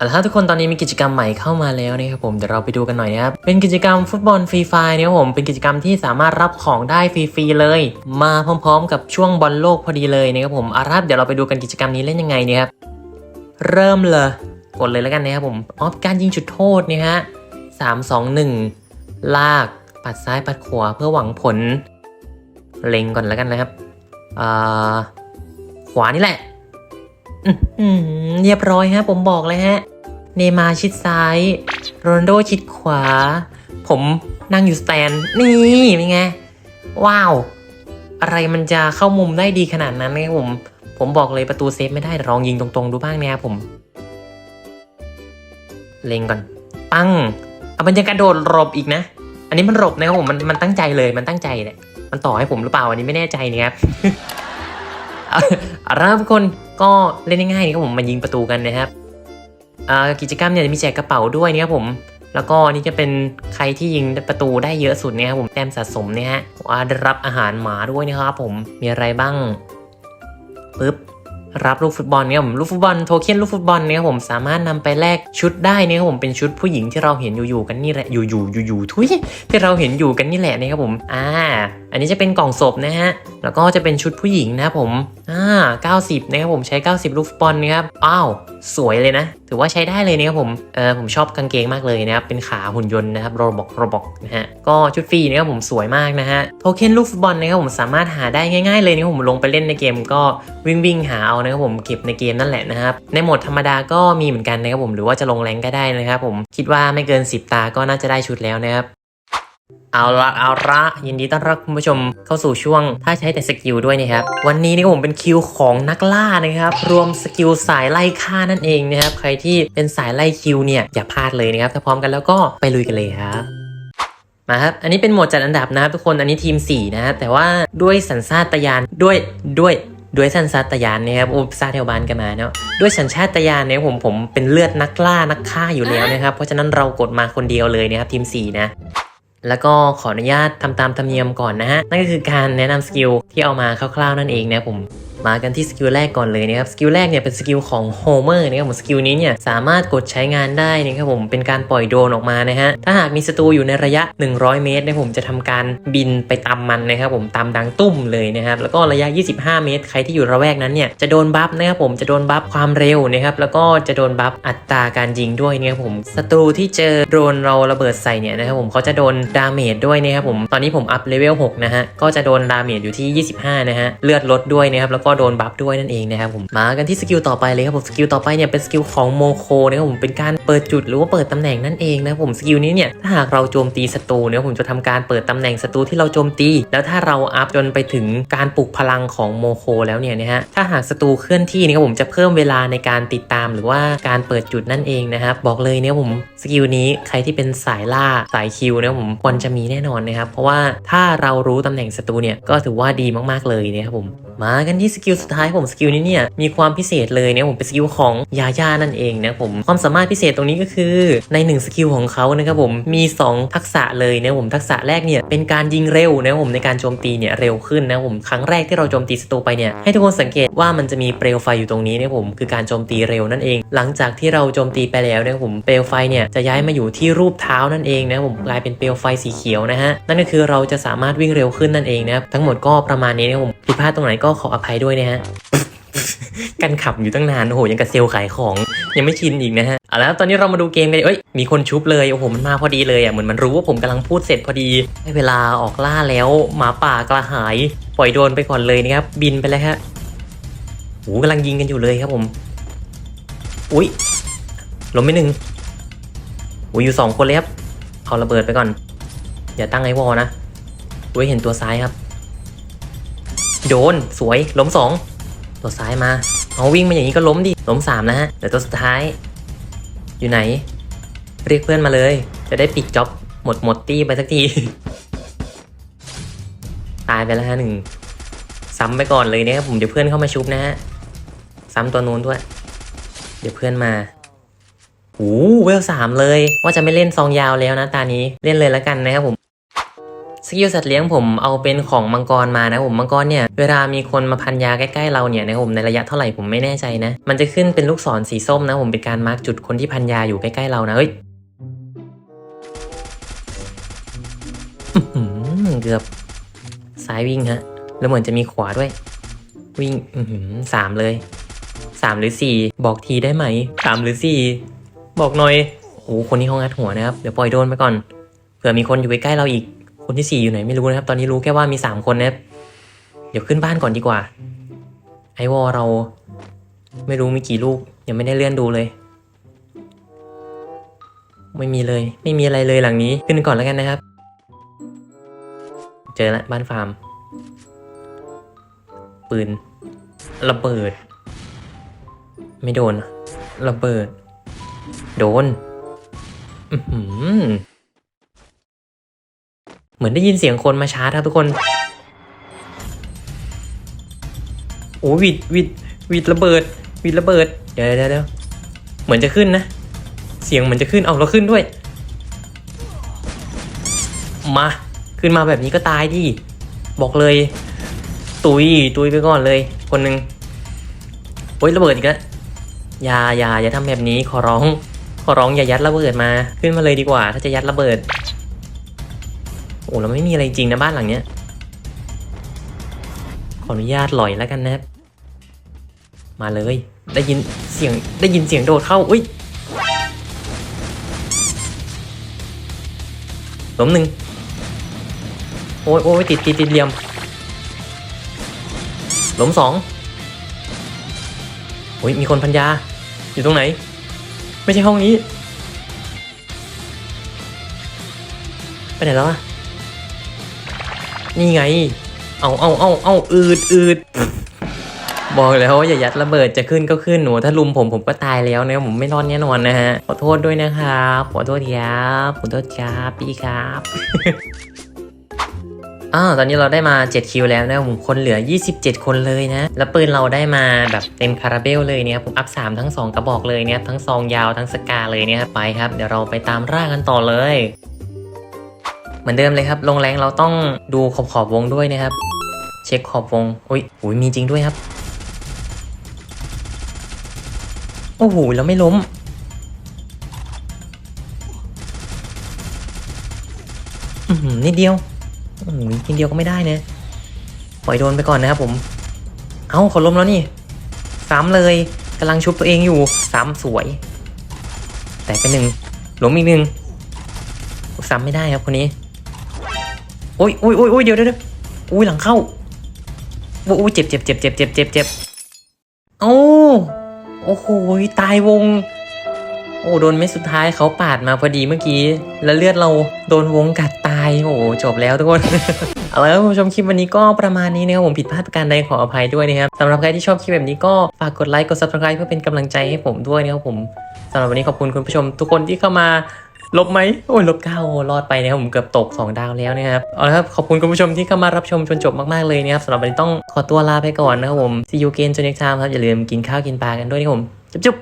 เอาละครับทุกคนตอนนี้มีกิจกรรมใหม่เข้ามาแล้วนะครับผมเดี๋ยวเราไปดูกันหน่อยนะครับเป็นกิจกรรมฟุตบอลฟรีไฟร์นะครับผมเป็นกิจกรรมที่สามารถรับของได้ฟรีๆเลย มาพร้อมๆ กับช่วงบอลโลกพอดีเลยนะครับผมอารับเดี๋ยวเราไปดูกันกิจกรรมนี้เล่นยังไงนี่ครับเริ่มเลยกดเลยแล้วกันนะครับผมอ๋อการยิงจุดโทษเนี่ยฮะสามสองหนึ่งลากปัดซ้ายปัดขวาเพื่อหวังผล เล็งก่อนแล้วกันนะครับอ่าขวานี่แหละเรียบร้อยฮะผมบอกเลยฮะ เนมาชิดซ้าย โรนโดชิดขวา ผมนั่งอยู่สแตน นี่เป็นไง ว้าว อะไรมันจะเข้ามุมได้ดีขนาดนั้นนะครับผม ผมบอกเลยประตูเซฟไม่ได้ลองยิงตรงๆ ดูบ้างเนี่ยครับผม เล็งก่อนปังเอามันยังกระโดดหลบอีกนะ อันนี้มันหลบนะครับผมมันมันตั้งใจเลยมันตั้งใจแหละมันต่อให้ผมหรือเปล่าอันนี้ไม่แน่ใจนี่ยครับเอาละรับทุกคนก็เล่นง่ายๆนะครับผมมายิงประตูกันนะครับ กิจกรรมเนี่ยจะมีแจกกระเป๋าด้วยนะครับผมแล้วก็นี่จะเป็นใครที่ยิงประตูได้เยอะสุดเนี่ยครับผมแต้มสะสมเนี่ยฮะว่าได้รับอาหารหมาด้วยนะครับผมมีอะไรบ้างปึ๊บรับลูกฟุตบอลเนี่ยผมลูกฟุตบอลโทเค็นลูกฟุตบอลเนี่ยครับผมสามารถนำไปแลกชุดได้เนี่ยครับผมเป็นชุดผู้หญิงที่เราเห็นอยู่ๆกันนี่แหละอยู่ๆอยู่ๆทุยที่เราเห็นอยู่กันนี่แหละนะครับผมอ่าอันนี้จะเป็นกล่องศพนะฮะแล้วก็จะเป็นชุดผู้หญิงนะครับผมอ่า90นะครับผมใช้ 90 ลูกฟุตบอลนะครับอ้าวสวยเลยนะ ถือว่าใช้ได้เลยนะครับผมเออผมชอบกางเกงมากเลยนะครับ เป็นขาหุ่นยนต์นะครับโรบอกโรบอกนะฮะก็ชุดฟรีนะครับผมสวยมากนะฮะโทเค็นลูกฟุตบอลนะครับผมสามารถหาได้ง่ายๆเลยนะครับผมลงไปเล่นในเกมก็วิ่งวิ่งหาเอานะครับผมเก็บในเกมนั่นแหละนะครับในโหมดธรรมดาก็มีเหมือนกันนะครับผมหรือว่าจะลงแรงก็ได้นะครับผมคิดว่าไม่เกิน 10 ตาก็น่าจะได้ชุดแล้วนะครับ เอาละเอาละยินดีต้อนรับคุณผู้ชมเข้าสู่ช่วง ถ้าใช้แต่สกิลด้วยนะครับ วันนี้นี่ผมเป็นคิวของนักล่านะครับ รวมสกิลสายไล่ฆ่านั่นเองนะครับ ใครที่เป็นสายไล่คิวเนี่ยอย่าพลาดเลยนะครับ ถ้าพร้อมกันแล้วก็ไปลุยกันเลยครับมาครับ อันนี้เป็นโหมดจัดอันดับนะครับทุกคน อันนี้ทีม 4 นะฮะ แต่ว่าด้วยสัญชาตญาณด้วยด้วยด้วยสัญชาตญาณนะครับอุปซาเทวบานกันมาเนาะด้วยสัญชาตญาณเนี่ยผมผมเป็นเลือดนักล่านักฆ่าอยู่แล้วนะครับ เพราะฉะนั้นเรากดมาคนเดียวเลยนะครับทีม 4 นะ แล้วก็ขออนุญาตทำตามธรรมเนียมก่อนนะฮะ นั่นก็คือการแนะนำสกิลที่เอามาคร่าวๆนั่นเองนะผม มากันที่สกิลแรกก่อนเลยนะครับสกิลแรกเนี่ยเป็นสกิลของโฮเมอร์นะครับผมสกิลนี้เนี่ยสามารถกดใช้งานได้นะครับผมเป็นการปล่อยโดรนออกมานะฮะถ้าหากมีศัตรูอยู่ในระยะ 100 เมตรนะผมจะทำการบินไปตามมันนะครับผมตามดังตุ้มเลยนะครับแล้วก็ระยะ 25 เมตร ใครที่อยู่ระแวกนั้นเนี่ยจะโดนบัฟนะครับผมจะโดนบัฟความเร็วนะครับแล้วก็จะโดนบัฟอัตราการยิงด้วยนะครับผมศัตรูที่เจอโดรนเราระเบิดใส่เนี่ยนะครับผมเขาจะโดนดาเมจด้วยนะครับผมตอนนี้ผมอัพเลเวล6นะฮะก็จะโดนดาเมจอยู่ที่ 25 นะฮะเลือดลดด้วยนะครับแล้วก็็โดนบัฟด้วยนั่นเองนะครับผมมากันที่สกิลต่อไปเลยครับผมสกิลต่อไปเนี่ยเป็นสกิลของโมโคนะครับผมเป็นการเปิดจุดหรือว่าเปิดตำแหน่งนั่นเองนะครับผมสกิลนี้เนี่ยถ้าหากเราโจมตีศัตรูเนี่ยผมจะทำการเปิดตำแหน่งศัตรูที่เราโจมตี แล้วถ้าเราอัพจนไปถึงการปลุกพลังของโมโคแล้วเนี่ยนะฮะถ้าหากศัตรูเคลื่อนที่นะครับผมจะเพิ่มเวลาในการติดตามหรือว่าการเปิดจุดนั่นเองนะครับบอกเลยเนี่ยผมสกิลนี้ใครที่เป็นสายล่าสายคิวเนะครับผมควรจะมีแน่นอนนะครับเพราะว่าถ้าเรารู้ตำแหน่งศัตรูเนี่ยก็ถือว่าดีมากๆเลยนะครับผมมากันที่สกิลสุดท้ายผมสกิลนี้เนี่ยมีความพิเศษเลยเนี่ยผมเป็นสกิลของยาย่านั่นเองนะผมความสามารถพิเศษตรงนี้ก็คือในหนึ่งสกิลของเขานะครับผมมี 2 ทักษะเลยนะครับผมทักษะแรกเนี่ยเป็นการยิงเร็วนะผมในการโจมตีเนี่ยเร็วขึ้นนะผมครั้งแรกที่เราโจมตีศัตรูไปเนี่ยให้ทุกคนสังเกตว่ามันจะมีเปลวไฟอยู่ตรงนี้นะครับผมคือการโจมตีเร็วนั่นเอง หลังจากที่เราโจมตีไปแล้วนะครับผมเปลวไฟเนี่ยจะย้ายมาอยู่ที่รูปเท้านั่นเองนะผมกลายเป็นเปลวไฟสีเขียวนะฮะนั่นก็คือเราจะสามารถวิ่งเร็วขึ้นนั่นเองนะครับทั้งหมดก็ประมาณนี้นะผมผิดพลาดตรงไหนก็ขออภัยด้วยนะฮะกันขับอยู่ตั้งนานโอ้โหยังกับเซลขายของยังไม่ชินอีกนะฮะเอาละครับตอนนี้เรามาดูเกมกันเอ้ยมีคนชุบเลยโอ้โหมันมาพอดีเลยอะเหมือนมันรู้ว่าผมกำลังพูดเสร็จพอดีให้เวลาออกล่าแล้วหมาป่ากระหาย ปล่อยโดนไปก่อนเลยนะครับบินไปแล้วฮะโอ้โหกำลังยิงกันอยู่เลยครับผมอุ้ยล้มไปหนึ่งอุ้ยอยู่สองคนเลยครับเอาระเบิดไปก่อนอย่าตั้งไอ้วอลนะอุ้ยเห็นตัวซ้ายครับ โดน สวย ล้มสองตัวซ้ายมา เอาวิ่งมาอย่างนี้ก็ล้มดิ ล้มสามนะฮะเดี๋ยวตัวสุดท้าย อยู่ไหน เรียกเพื่อนมาเลย จะได้ปิดจ็อบหมดหมดตี้ไปสักที ตายไปแล้วฮะหนึ่ง ซ้ำไปก่อนเลยเนี่ยครับผมเดี๋ยวเพื่อนเข้ามาชุบนะฮะ ซ้ำตัวนู้นด้วย เดี๋ยวเพื่อนมาโอ้เวลสามเลย ว่าจะไม่เล่นซองยาวแล้วนะตานี้ เล่นเลยแล้วกันนะครับผม สกิลสัตว์เลี้ยงผมเอาเป็นของมังกรมานะผมมังกรเนี่ยเวลามีคนมาพันยาใกล้ๆเราเนี่ยนะผมในระยะเท่าไหร่ผมไม่แน่ใจนะ มันจะขึ้นเป็นลูกศรสีส้มนะผมเป็นการมาร์กจุดคนที่พันยาอยู่ใกล้ๆเรานะเฮ้ยเกือบซ้ายวิ่งฮะ แล้วเหมือนจะมีขวาด้วย วิ่งสามเลยสามหรือสี่บอกทีได้ไหมสามหรือสี่บอกหน่อยโอ้คนนี้เขางัดหัวนะครับ เดี๋ยวปล่อยโดนไปก่อนเผื่อมีคนอยู่ใกล้ๆเราอีก คนที่สี่อยู่ไหนไม่รู้นะครับ ตอนนี้รู้แค่ว่ามีสามคนนะครับเดี๋ยวขึ้นบ้านก่อนดีกว่า ไอวอเราไม่รู้มีกี่ลูกยังไม่ได้เลื่อนดูเลย ไม่มีเลย ไม่มีอะไรเลยหลังนี้ขึ้นก่อนแล้วกันนะครับ เจอละบ้านฟาร์ม ปืน ระเบิด ไม่โดน ระเบิด โดน อือหือ เหมือนได้ยินเสียงคนมาชาร์จครับทุกคน โอ้วิดวิดวิดระเบิดวิดระเบิดเดี๋ยวเดี๋ยวเดี๋ยวเหมือนจะขึ้นนะ เสียงเหมือนจะขึ้น เอาเราขึ้นด้วย มาขึ้นมาแบบนี้ก็ตายดิบอกเลย ตุยตุยไปก่อนเลย คนหนึ่งโอ้ยระเบิดอีกแล้วอย่าอย่าอย่าทำแบบนี้ขอร้อง ขอร้องอย่ายัดระเบิดมา ขึ้นมาเลยดีกว่า ถ้าจะยัดระเบิด โอ้เราไม่มีอะไรจริงนะบ้านหลังเนี้ย ขออนุญาตลอยแล้วกันนะครับ มาเลย ได้ยินเสียงได้ยินเสียงโดดเข้า อุ้ยล้มหนึ่งโอ้ยโอ้ยติดติดติดเหลี่ยมล้มสองโอ้ยมีคนพันยา อยู่ตรงไหน ไม่ใช่ห้องนี้ ไปไหนแล้วอะ นี่ไง เอาเอาเอาเอาอืดอืดบอกแล้วว่าอย่ายัดระเบิดจะขึ้นก็ขึ้นหนูถ้าลุมผมผมก็ตายแล้วนะผมไม่รอดแน่นอนนะฮะขอโทษด้วยนะครับขอโทษครับขอโทษครับพี่ครับอ้าวตอนนี้เราได้มา 7 คิวแล้วนะผมคนเหลือ 27 คนเลยนะ แล้วปืนเราได้มาแบบเต็มคาราเบลเลยเนี่ยผมอัพ 3 ทั้ง 2 กระบอกเลยเนี่ยทั้งซองยาวทั้งสกาเลยเนี่ยไปครับ เดี๋ยวเราไปตามร่ากันต่อเลย เหมือนเดิมเลยครับ ลงแรงเราต้องดูขอบขอบวงด้วยนะครับ เช็คขอบวงอุ้ยอุ้ยมีจริงด้วยครับ โอ้โหแล้วไม่ล้ม อือหือนิดเดียวโอ้โหนิดเดียวก็ไม่ได้เนะปล่อยโดนไปก่อนนะครับผม เอ้าเขาล้มแล้วนี่ซ้ำเลยกำลังชุบตัวเองอยู่ซ้ำสวย แต่เป็นหนึ่งล้มอีกหนึ่งซ้ำไม่ได้ครับคนนี้ โอ้ยโอ้ยโอ้ยโอ้ยเดี๋ยวเดี๋ยวอุ้ยหลังเข้าโอ้ยเจ็บเจ็บเจ็บเจ็บเจ็บเจ็บเจ็บโอ้โอ้โหตายวง โอ้โดนเม็ดสุดท้ายเขาปาดมาพอดีเมื่อกี้ แล้วเลือดเราโดนวงกัดตาย โอ้จบแล้วทุกคนเอาละครับผู้ชมคลิปวันนี้ก็ประมาณนี้นะครับผมผิดพลาดประการใดขออภัยด้วยนะครับสำหรับใครที่ชอบคลิปแบบนี้ก็ฝากกดไลค์กด subscribe เพื่อเป็นกำลังใจให้ผมด้วยนะครับผมสำหรับวันนี้ขอบคุณคุณผู้ชมทุกคนที่เข้ามา ลบไหมโอ้ยลบเก้าโอ้รอดไปนะครับผมเกือบตก 2 ดาวแล้วนะครับเอาละครับขอบคุณคุณผู้ชมที่เข้ามารับชมจนจบมากๆเลยนะครับสำหรับวันนี้ต้องขอตัวลาไปก่อนนะครับผม see you again จน next time ครับอย่าลืมกินข้าวกินปลากันด้วยนะครับผมจุ๊บ